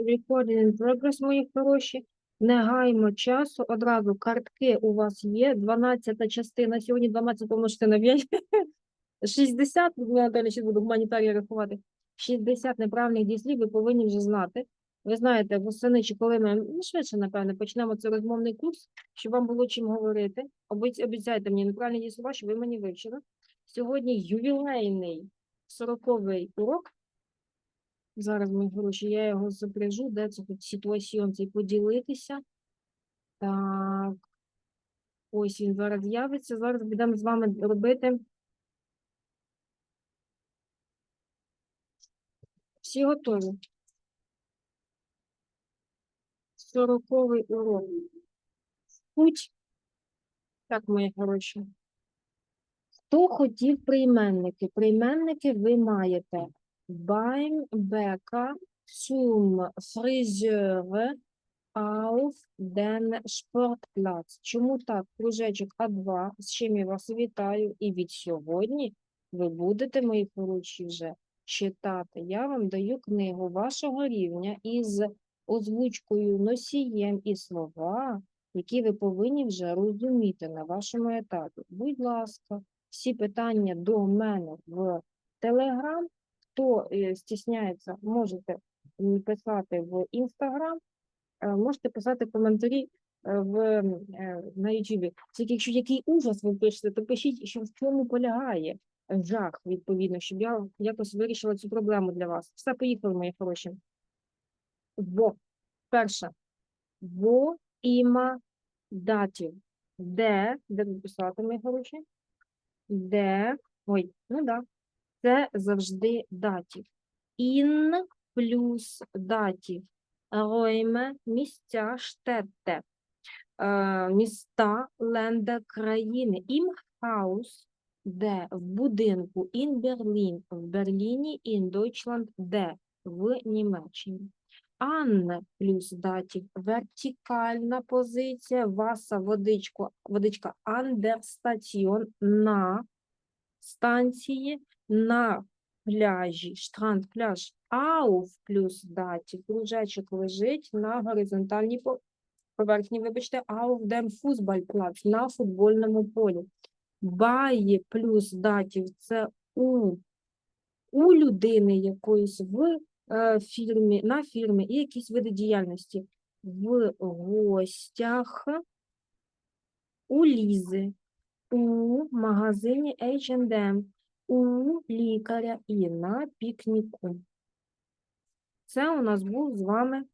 Recording in progress, мої хороші. Не гаймо часу. Одразу картки у вас є. 12 частина. Сьогодні 12 помножити на 5. 60, я далі ще буду гуманітарії рахувати. 60 неправильних дієслів ви повинні вже знати. Ви знаєте, восени чи коли ми ну, швидше, напевне, почнемо цей розмовний курс, щоб вам було чим говорити. Обіцяйте мені неправильні дієслова, щоб ви мені вивчили. Сьогодні ювілейний 40-й урок. Зараз, мої гроші, я його запряжу, де це тут ситуаціон цей поділитися. Так. Ось він зараз з'явиться. Зараз будемо з вами робити. Всі готові? Сороковий урок. Путь. Так, мої хороші. Хто хотів прийменники? Прийменники ви маєте beim Bäcker, zum Friseur, auf den Sportplatz. Чому так? Кружечок А2, з чим я вас вітаю. І від сьогодні ви будете, мої хороші, вже читати. Я вам даю книгу вашого рівня із озвучкою носієм і слова, які ви повинні вже розуміти на вашому етапі. Будь ласка, всі питання до мене в Телеграм. Хто е, стісняється, можете писати в Інстаграм, е, можете писати коментарі в, на Ютубі. Тільки якщо який ужас ви пишете, то пишіть, що в чому полягає жах, відповідно, щоб я якось вирішила цю проблему для вас. Все, поїхали, мої хороші. Во. Перше. Во іма датів. Де, де тут писати, мої хороші? Де, ой, ну да, це завжди датів. Ін плюс датів. Ройме, місця, штетте. Е, міста, ленда, країни. Ім хаус, де в будинку, ін Берлін, в Берліні, ін Deutschland, де в Німеччині. Анне плюс датів, вертикальна позиція, васа, водичку, водичка, андерстаціон, на станції, на пляжі, штранд, пляж, ауф плюс датів, кружечок лежить на горизонтальній по- поверхні, вибачте, ауф дем фузбальплац, на футбольному полі. Бає плюс датів, це у, у людини якоїсь в е, фірмі, на фірмі і якісь види діяльності. В гостях у Лізи, у магазині H&M, у лікаря і на пікніку. Це у нас був з вами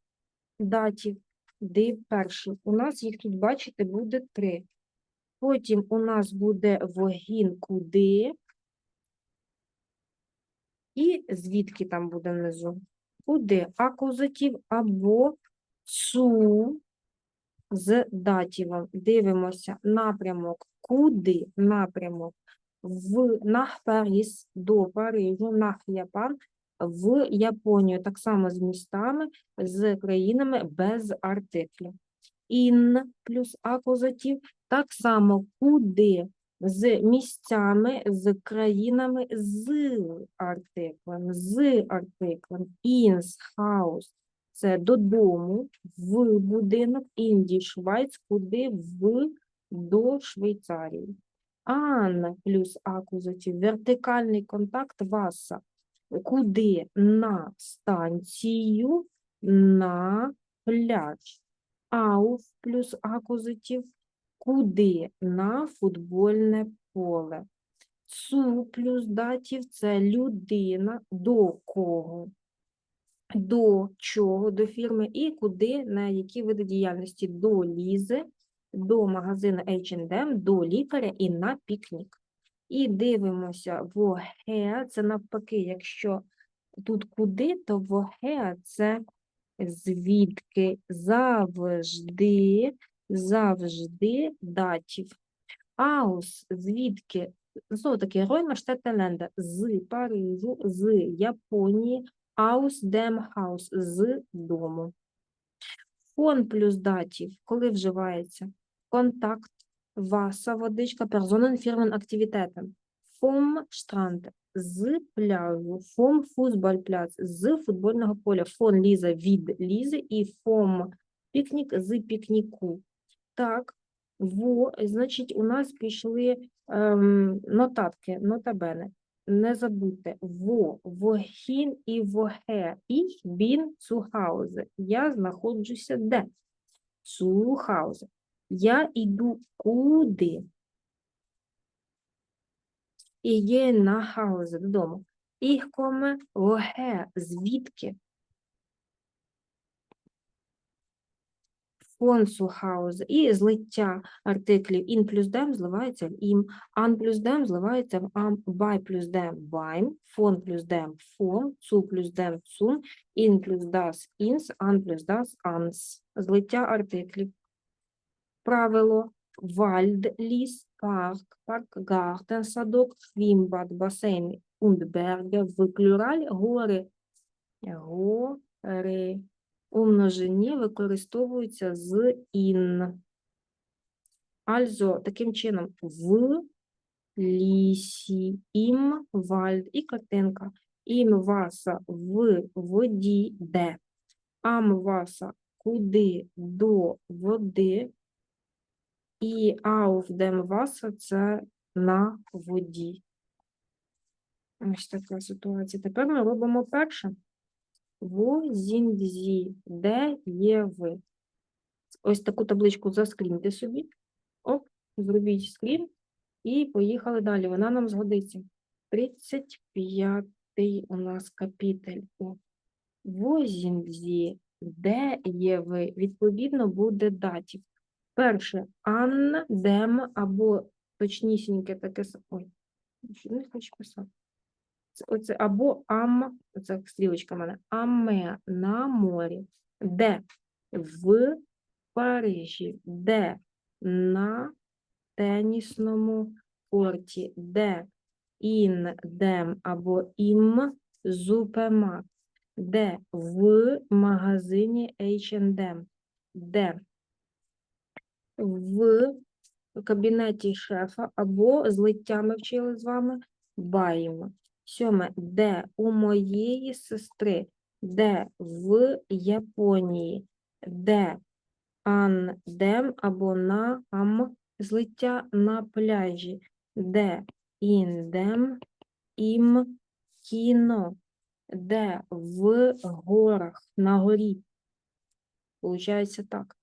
датів. Див перший. У нас їх тут, бачите, буде три. Потім у нас буде вогін куди. І звідки там буде внизу? Куди? Акузатив або цу з датівом. Дивимося напрямок. Куди напрямок? В нах Паріс до Парижу, нах Япан в Японію. Так само з містами, з країнами без артиклів. Ін плюс акузатив. Так само куди з місцями, з країнами з артиклем, з артиклем. Інс, хаус це додому, в будинок, інді, Швайц, куди в до Швейцарії. Ан плюс акузатив, вертикальний контакт васа. Куди? На станцію, на пляж. Ауф плюс акузатив. Куди? На футбольне поле. Цу плюс датів це людина. До кого? До чого? До фірми і куди, на які види діяльності? До Лізи, до магазину H&M, до лікаря і на пікнік. І дивимося, воге, це навпаки, якщо тут куди, то воге це звідки завжди, завжди датів. Аус, звідки? Знову таки, Роймаштетеленда з Парижу, з Японії, Аус дем хаус, з дому. Фон плюс датів, коли вживається? Контакт, васа, водичка, персонен, фірмен, активітетен. Фом, штранд, з пляжу, фом фузбальпляц з футбольного поля, фон Ліза від Лізи і фом пікнік з пікніку. Так, во, значить, у нас пішли ем, нотатки, нотабене. Не забудьте во, вохін і воге. Bin zu Hause. Я знаходжуся де? Hause. Я іду куди? І є на Hause, додому. Ich komme woher? Звідки? Hause. І злиття артиклів in плюс dem зливається в im, an плюс dem зливається в am, by плюс dem beim, von плюс dem vom, zu плюс dem zum, in плюс das ins, an плюс das ans. Злиття артиклів. Правило Вальд, ліс, парк, парк, гартен, садок, швімбад, басейн, Berge, в плюраль гори. Гори. У множині використовуються з in. Also, таким чином, в лісі, ім вальд і картинка. Ім васа в воді, де. Ам васа куди до води. І auf це на воді. Ось така ситуація. Тепер ми робимо перше. Во зіндзі, де є ви. Ось таку табличку заскріньте собі. Оп, зробіть скрін. І поїхали далі. Вона нам згодиться. 35-й у нас капітель. О. Во зіндзі, де є ви? Відповідно, буде датів. Перше, ан, дем, або точнісіньке таке. Ой, не хочу писати. Оце або ам, це стрілочка в мене, аме на морі, де? В Парижі, де? На тенісному корті, де? Ін, дем або ім зупермаркет, де? В магазині H&M, де в кабінеті шефа або злиття ми вчили з вами баємо. Сьоме, де у моєї сестри, де в Японії, де ан дем або на ам злиття на пляжі, де індем? Ім кіно, де в горах? На горі. Получається так.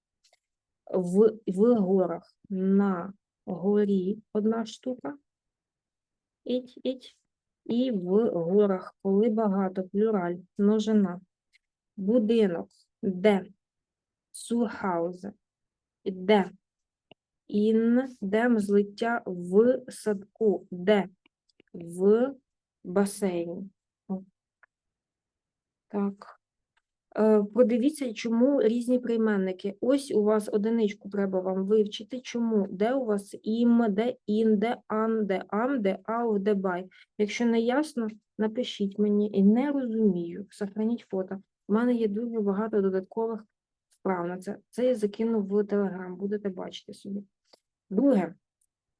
В, в горах на горі одна штука. Іть, іть. І в горах, коли багато, плюраль, множина. Будинок, де? Сухаузе. Де? Ін, дем злиття в садку, де? В басейні. Так. Е, Подивіться, чому різні прийменники. Ось у вас одиничку треба вам вивчити. Чому? Де у вас ім, де ін, де ан, де ам, де ау, де бай. Якщо не ясно, напишіть мені і не розумію. Сохраніть фото. У мене є дуже багато додаткових вправ на це. Це я закину в Телеграм, будете бачити собі. Друге.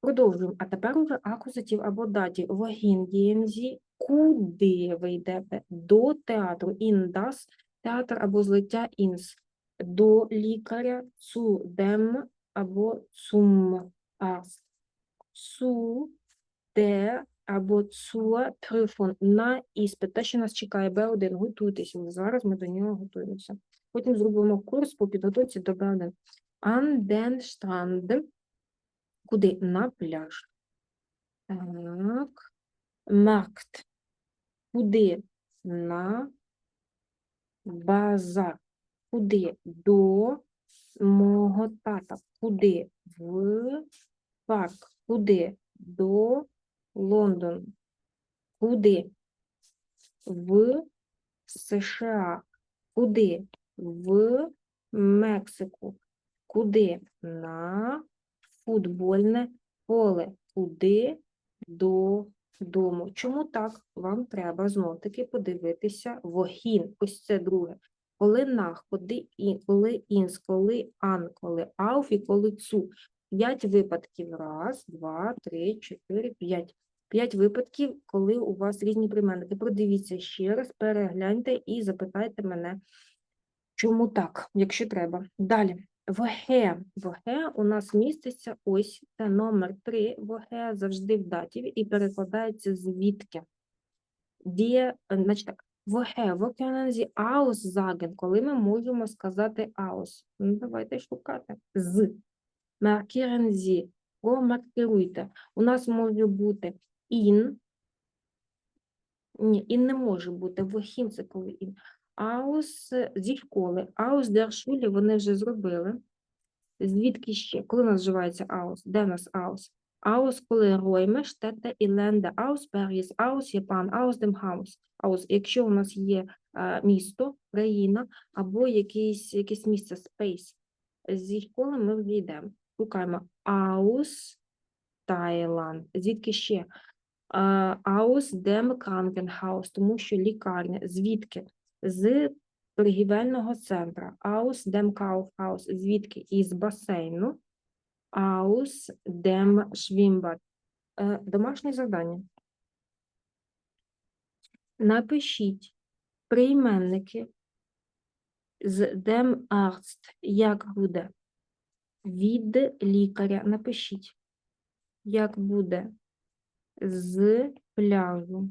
Продовжуємо. А тепер уже акузатив або датів. Вагін, діємзі. Куди ви йдете? До театру. Das театр або злиття інс. До лікаря цу дем або цум арст. Цу де або цуа трифон на іспит. Те, що нас чекає Б1. Готуйтеся. Зараз ми до нього готуємося. Потім зробимо курс по підготовці до Б1. An den Strand. Куди? На пляж. Так. Маркт. Куди? На базар. Куди? До мого тата. Куди? В парк. Куди? До Лондон. Куди? В США. Куди? В Мексику. Куди? На футбольне поле. Куди? До дому. Чому так? Вам треба знов таки подивитися вогін. Ось це друге. Коли нах, коли, і, коли інс, коли ан, коли ауф і коли цу. П'ять випадків. Раз, два, три, чотири, п'ять. П'ять випадків, коли у вас різні прийменники. Продивіться ще раз, перегляньте і запитайте мене, чому так, якщо треба. Далі. ВГ. ВГ у нас міститься ось, це номер 3 ВГ, завжди в датіві і перекладається звідки. Де, значить так, ВГ, wo können Sie aussagen, коли ми можемо сказати aus? Ну, давайте шукати. З. Sie, промаркируйте. У нас може бути in. Ні, in не може бути. Wohin це коли in. Е, зі школи. Der Schule вони вже зробили. Звідки ще? Коли у нас вживається aus? Де у нас aus? Aus, коли Räume, Städte і. Aus Paris, aus Japan, aus dem Haus. Aus, якщо у нас є е, місто, країна або якийсь, якесь місце, space. Зі школи ми вже йдемо. Шукаємо aus Таїланд. Звідки ще? Е, Aus dem Krankenhaus, тому що лікарня. Звідки? З торгівельного центра. Aus dem Kaufhaus. Звідки? Із басейну. Aus dem Schwimmbad. Домашнє завдання. Напишіть прийменники з dem Arzt. Як буде? Від лікаря. Напишіть. Як буде з пляжу.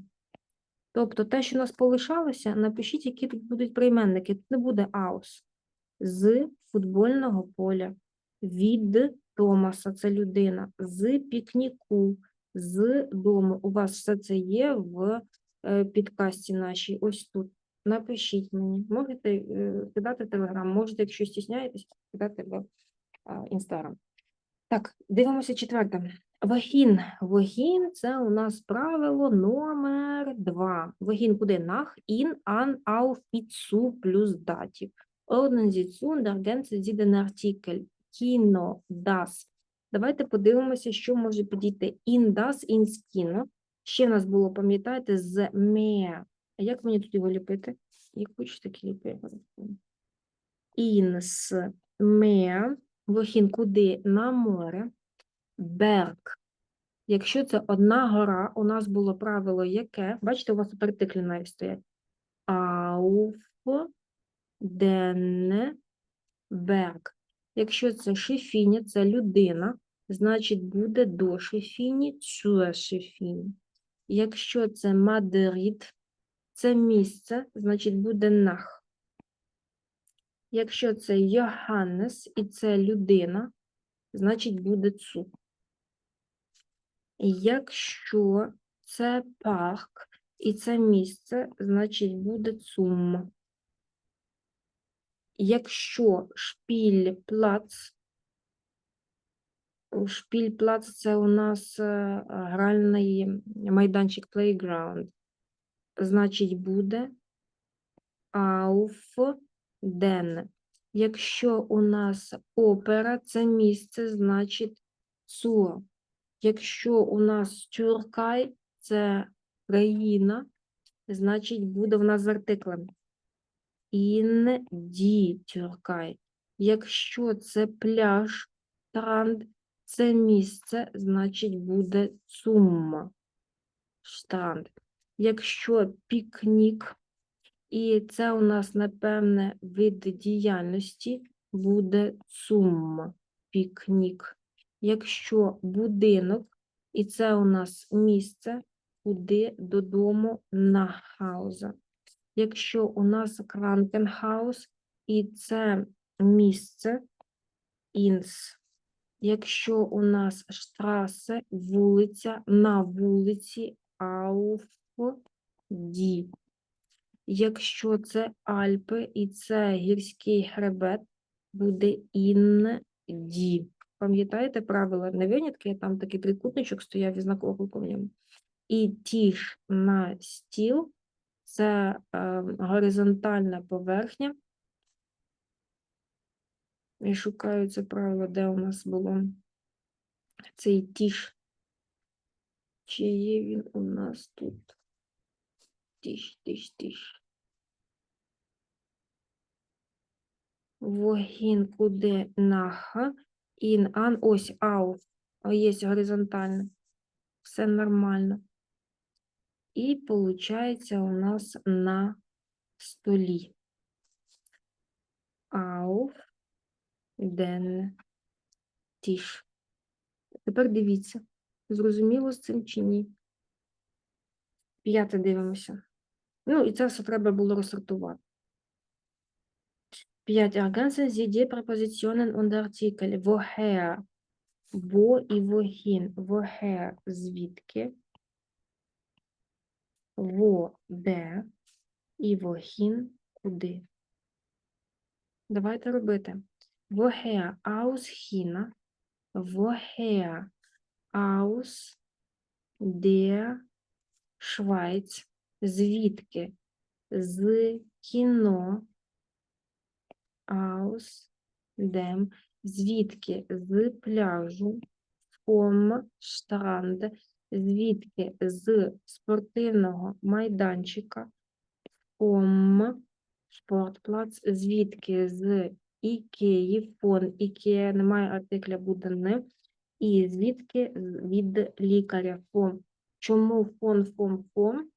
Тобто те, що у нас полишалося, напишіть, які тут будуть прийменники. Тут не буде aus. З футбольного поля, від Томаса, це людина, з пікніку, з дому. У вас все це є в е, підкасті нашій. Ось тут. Напишіть мені. Можете е, кидати Телеграм, можете, якщо стісняєтесь, кидати в Інстаграм. Так, дивимося четверте. Вагін. Вагін це у нас правило номер два. Вагін куди? Нах, ін, ан, auf, підсу плюс датів. Ordnen Sie zu und ergänzen Sie den Artikel. Кіно, das. Давайте подивимося, що може підійти. In das, ins кіно. Ще в нас було, пам'ятаєте, з ме. А як мені тут його ліпити? Як хочете, так і ліпи. Інс, ме. Вахін куди? На море. Берг. Якщо це одна гора, у нас було правило яке? Бачите, у вас артиклі навіть стоять. Auf den Berg. Якщо це шефіні, це людина, значить буде до шефіні, zur шефіні. Якщо це Мадрид, це місце, значить буде нах. Якщо це Йоханнес і це людина, значить буде цу. Якщо це парк і це місце, значить буде цум. Якщо шпіль-плац, шпіль-плац це у нас е, гральний майданчик playground, значить буде auf den. Якщо у нас опера це місце, значить zur. Якщо у нас тюркай це країна, значить буде в нас з артиклем. Die Türkei. Якщо це пляж, Strand, це місце, значить буде Цумма. Штанд. Якщо пікнік, і це у нас, напевне, вид діяльності, буде Цумма. Пікнік. Якщо будинок, і це у нас місце, куди додому на хауза. Якщо у нас Кранкенхаус, і це місце інс. Якщо у нас штрасе, вулиця на вулиці Ауф Ді. Якщо це Альпи і це гірський хребет, буде ін Ді. Пам'ятаєте правила не винятки, там такий трикутничок стояв із в. І тіж на стіл це е, горизонтальна поверхня. І шукаю це правило, де у нас було цей тіж. Чи є він у нас тут? Тіж, тіж, тіж. Вогін куди наха, ін, ан, ось, ау, є горизонтальне. все нормально. І виходить у нас на столі. Auf den Tisch. Тепер дивіться, зрозуміло з цим чи ні? П'яте дивимося. Ну, і це все треба було розсортувати. П'ять. Ergänzen Sie die Präpositionen und Artikel. Woher? Wo і wohin. Woher – звідки. Wo – де. І wohin – куди. Давайте робити. Woher aus China. Woher aus der Schweiz. Звідки? З кіно. Aus dem. Звідки? З пляжу. Vom Strand. Звідки? З спортивного майданчика. Vom Спортплац. Звідки? З Ікеї. Фон Ікея. Немає артикля, буде не. І звідки? Від лікаря. Фон. Чому фон, фон, фон?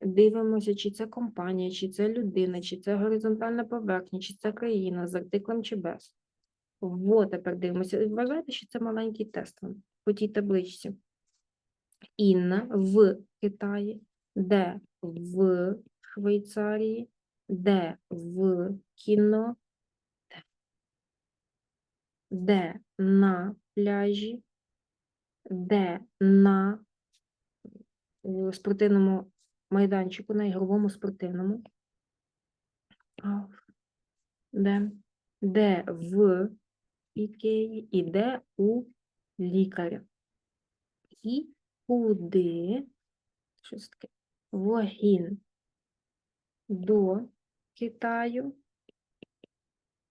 Дивимося, чи це компанія, чи це людина, чи це горизонтальна поверхня, чи це країна з артиклем чи без. Во, тепер дивимося. Вважайте, що це маленький тест по тій табличці. Інна в Китаї, де в Швейцарії, де в кіно, де на пляжі, де на е, спортивному майданчику, на ігровому спортивному. Де, де в Ікеї і де у лікаря. І куди, що це таке? Вогін до Китаю,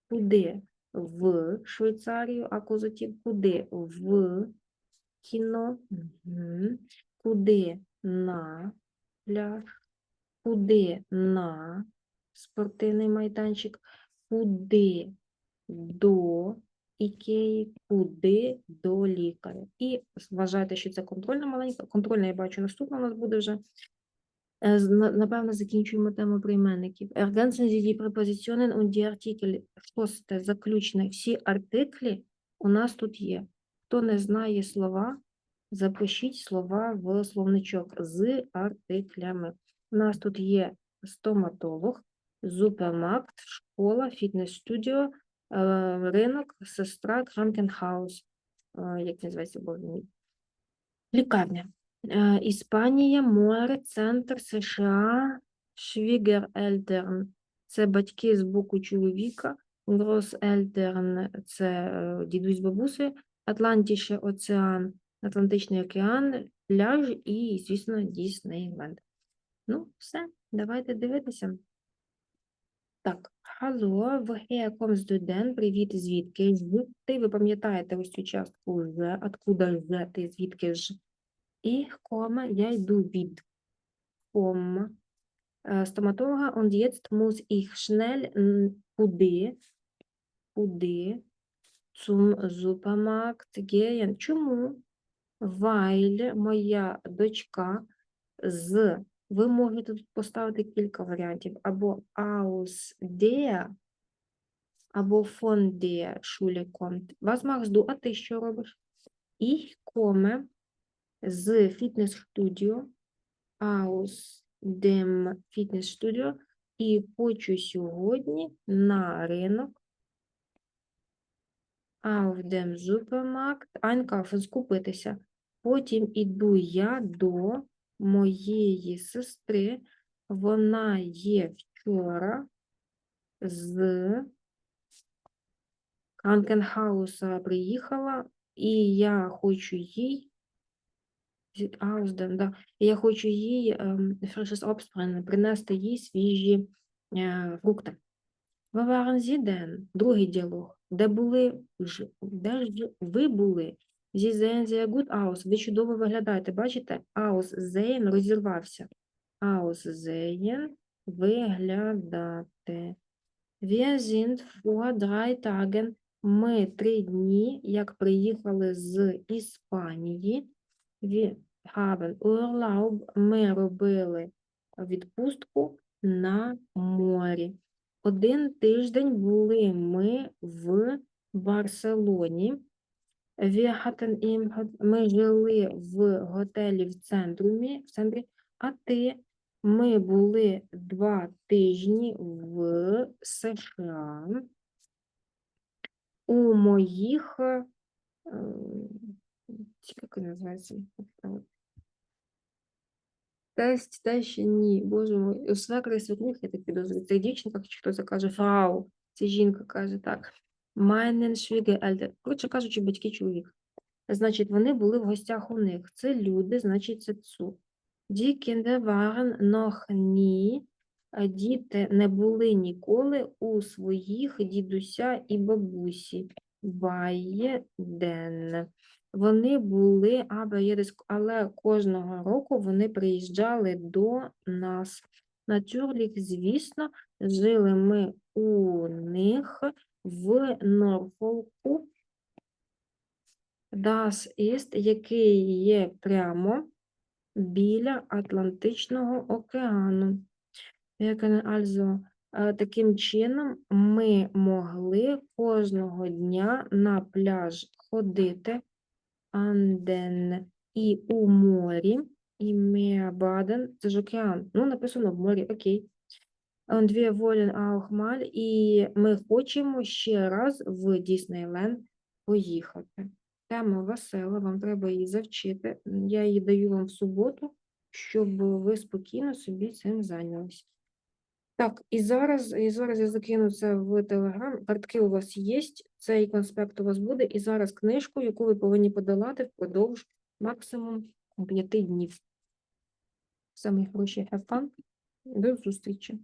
куди? В Швейцарію, акузатив, куди? В кіно, куди? На пляж, куди на спортивний майданчик, куди до Ікеї, куди до лікаря. І вважайте, що це контрольна маленька. Контрольна, я бачу, наступна у нас буде вже. Е, Напевно, закінчуємо тему прийменників. Ergänzen Sie die Präpositionen und die Artikel. Шосте, заключне. Всі артиклі у нас тут є. Хто не знає слова, запишіть слова в словничок з артиклями. У нас тут є стоматолог, супермаркт, школа, фітнес-студіо, е, ринок, сестра, кранкенхаус. Е, Як називається? бо. Лікарня. Е, Іспанія, море, центр, США, Schwiegereltern – це батьки з боку чоловіка, Großeltern – це е, дідусь бабуси, Атлантичний океан, Атлантичний океан, пляж і, звісно, Діснейленд. Ну, все, давайте дивитися. Так, hallo, woher kommst du denn? Привіт, звідки? Ти, ви пам'ятаєте ось цю частку з, откуда ж, ти, звідки ж? І кома, я йду від ком е, стоматолога, und jetzt muss ich schnell куди, куди, zum Supermarkt gehen. Чому? Weil моя дочка з, ви можете тут поставити кілька варіантів, або aus der, або von der Schule kommt. Was machst du? А ти що робиш? Ich komme з фітнес-студіо, aus dem фітнес-студіо, і хочу сьогодні на ринок auf dem Supermarkt einkaufen, скупитися. Потім іду я до моєї сестри. Вона є вчора з Кранкенхауса приїхала, і я хочу їй Аусден, да. Я хочу їй ем, frisches Obst принести їй свіжі е, фрукти. Sie denn? Другий діалог. Де були? Де ж ви були? Sie sehen sehr gut aus. Ви чудово виглядаєте. Бачите? Aussehen розірвався. Aussehen – виглядати. Wir sind vor drei Tagen. Ми три дні, як приїхали з Іспанії. Ві- haben Urlaub, ми робили відпустку на морі. Один тиждень були ми в Барселоні. Ми жили в готелі в центрумі, в центрі, а ти ми були два тижні в США. У моїх, е, як правильно? Тесть, тещі, ні, боже мой, у свекри свекрухи, я так підозрюю, це дівчинка, чи хто це каже, фрау, це жінка каже так. Meinen Schwiegereltern, коротше кажучи, батьки чоловік. Значить, вони були в гостях у них. Це люди, значить, це цу. Die Kinder waren noch nie, а діти не були ніколи у своїх дідуся і бабусі. Beiden. Вони були, але кожного року вони приїжджали до нас. Natürlich, звісно, жили ми у них в Норфолку. Das ist, який є прямо біля Атлантичного океану. Also, е, таким чином ми могли кожного дня на пляж ходити анден і у морі, і Meerbaden, це ж океан. Ну, написано в морі, окей. Wir wollen auch і ми хочемо ще раз в Діснейленд поїхати. Тема весела, вам треба її завчити. Я її даю вам в суботу, щоб ви спокійно собі цим зайнялися. Так, і зараз, і зараз я закину це в Телеграм. Картки у вас є, цей конспект у вас буде, і зараз книжку, яку ви повинні подолати впродовж максимум п'яти днів. Самі хороші have fun. До зустрічі.